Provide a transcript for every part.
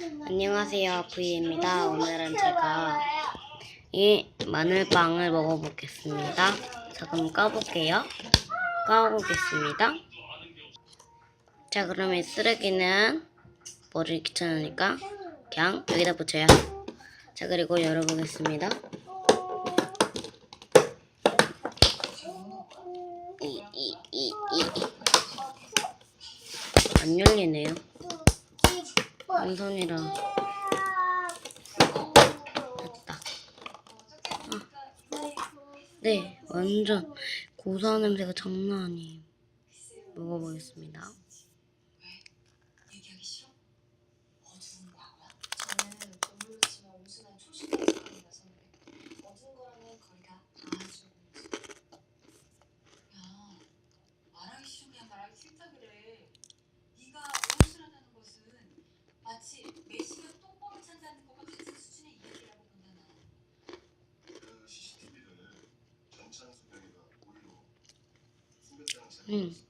안녕하세요, 부이입니다. 오늘은 제가 이 마늘빵을 먹어보겠습니다. 자, 그럼 까볼게요. 까보겠습니다. 자, 그러면 이 쓰레기는 머리 귀찮으니까 그냥 여기다 붙여요. 자, 그리고 열어보겠습니다. 이, 이, 이, 이. 안 열리네요. 왼손이라. 됐다. 네, 완전 고소한 냄새가 장난 아니에요. 먹어보겠습니다. Mm.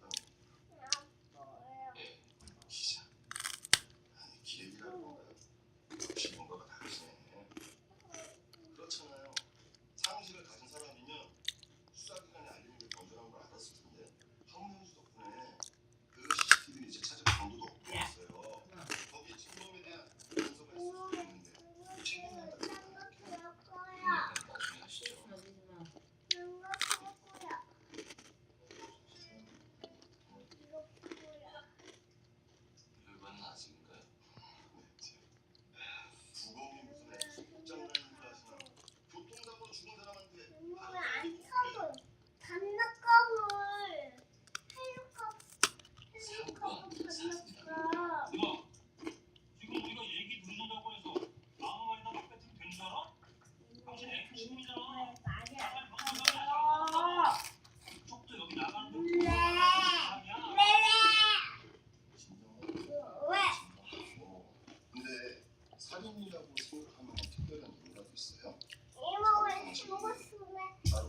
살인이라고 생각하면 특별한 이유라도 있어요? 이모 왜 바로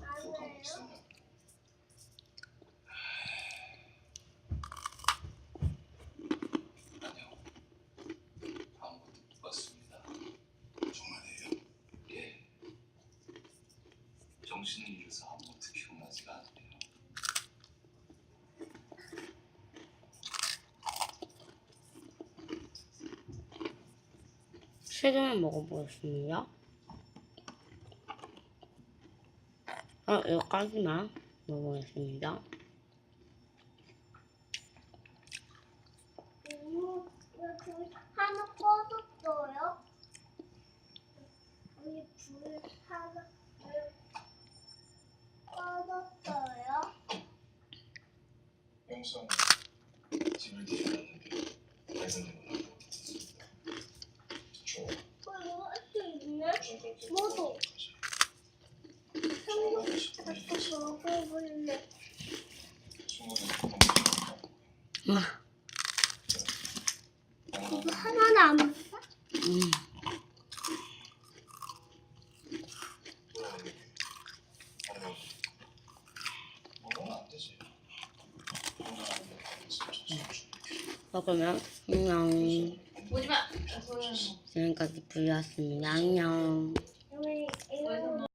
안. 정말이에요? 예. 정신을 잃어서 아무것도 기억나지가 않네요. 최근에 먹어보겠습니다. 아, 여기까지만 먹어보겠습니다. 하나 꺼졌어요? 우리 불 하나 왜 꺼졌어요? 영상 집을 뒤에놨는데 대선님은 아무것도 없었습니다. 저 그리고 할수 뭐도? 삼겹살 먹어볼래? 와, 이거 하나도 안 먹어? 음, 먹으면 안녕. 오지마. 지금까지 불이었습니다. 안녕.